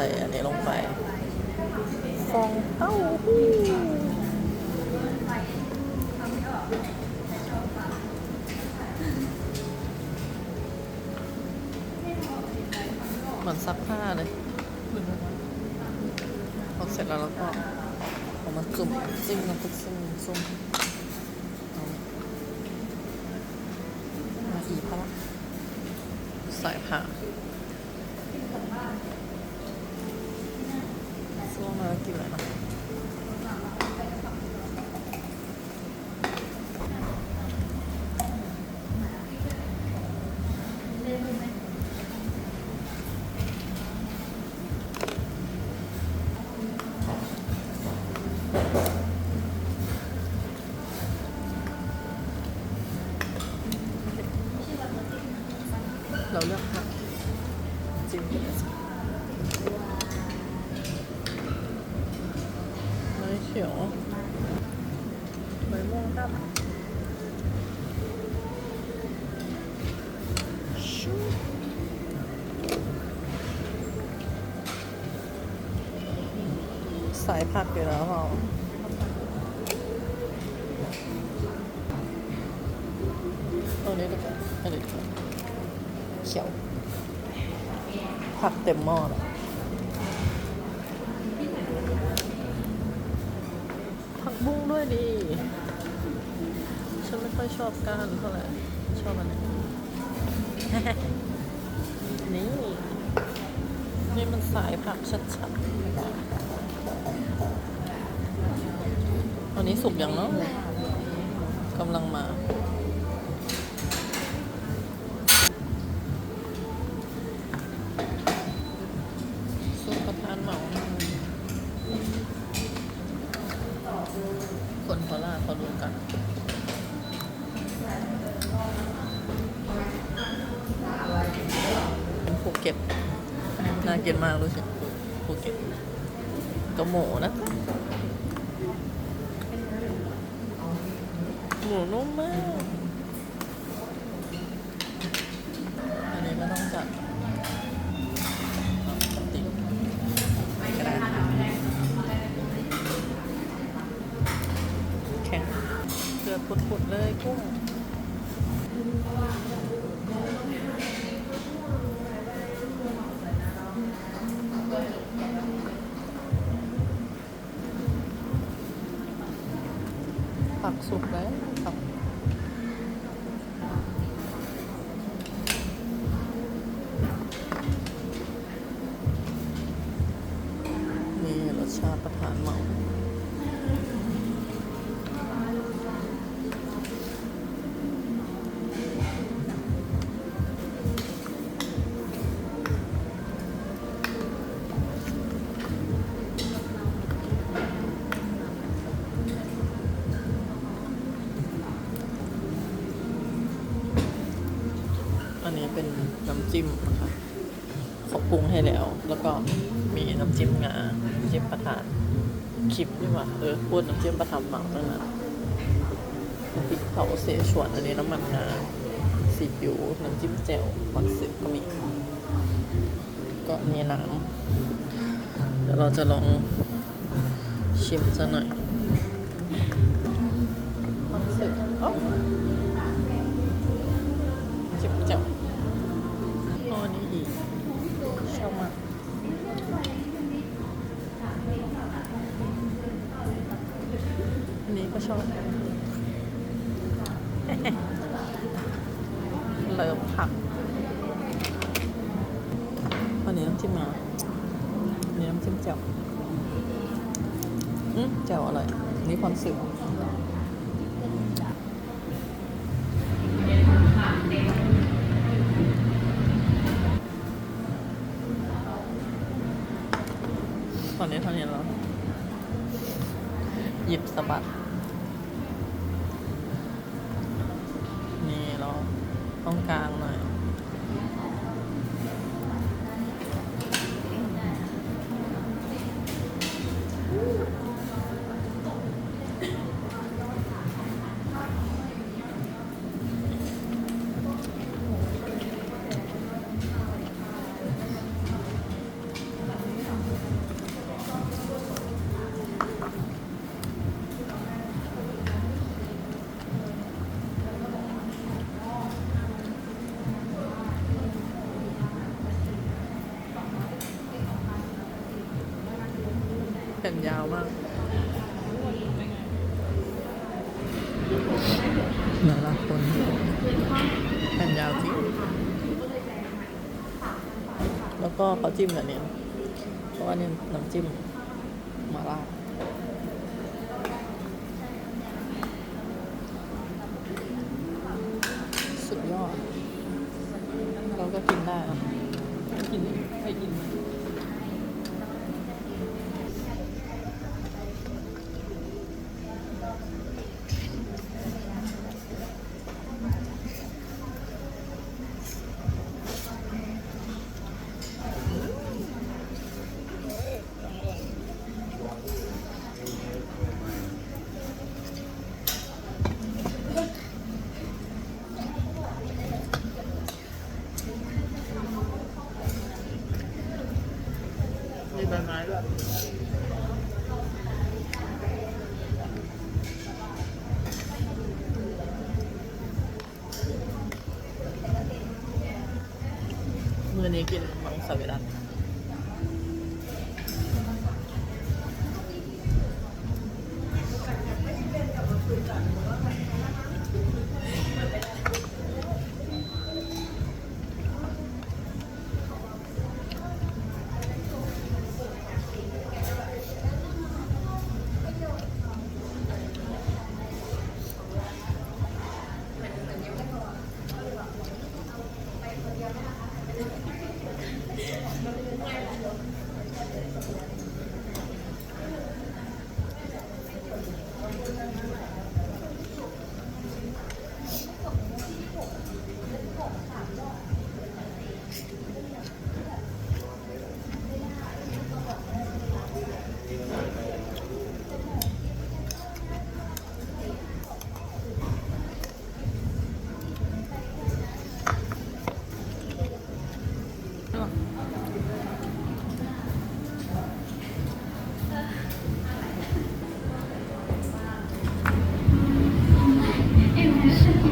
ใส่อันนี้ลงไป ฟองเต้าหู้เหมือนซักผ้าเลยพอเสร็จแล้วเราก็เอามาจุ่มจิ้มน้ำพริกซุ่มซุ่มเอามาอีกพะละใส่ผัก ช่วงมากินอะ ขียวใบม่วงครับสายผักอยู่แล้วเราเอานี้ดีกว่าอันนี้ดีกว่าเขียวผักเต็มหม้อเลย ผักบุ้งด้วยดี ฉันไม่ค่อยชอบก้านเท่าไหร่ ชอบอันไหนนี่ นี่มันสายผักชัดๆ อันนี้สุกยังเนาะกำลังมา น่ากินมากรู้สึกภูเก็ตก็หมูนะหมูนุ่มมาก อันนี้ก็ต้องจัดติกระดาษแข็งเกือบปุดๆเลยกุ้ง ผักสุ อันนี้เป็นน้ำจิ้มนะคะเขาปรุงให้แล้ว แล้วก็มีน้ำจิ้มงา น้ำจิ้มประทานคลิปนี่หว่าเออพูดน้ำจิ้มประทานเหมาตั้งนานพริกเผาเสฉวนอันนี้น้ำมันงาซีอิ๊วน้ำจิ้มแจ่วผักสร็จก็มี ก็มีน้ำเดี๋ยวเราจะลองชิมซะหน่อยผักสร็จอ๋อ ก็ชอบเลิฟผักอันนี้น้ำจิ้มมาอันนี้น้ำจิ้มแจ่วอืมแจ่วอร่อยนนี่ความสึกตอนนี้เท่านี้แล้วหยิบสะบัด ตรงกลางหน่อย แผ่นยาวมากหลารักคนแผ่นยาวจริง แล้วก็เขาจิ้มกับเนี้ยเพราะว่าเนี่ยน้ำจิ้มมาล่า มีใบไม้ด้วยมือนี้กินมังสวิรัติ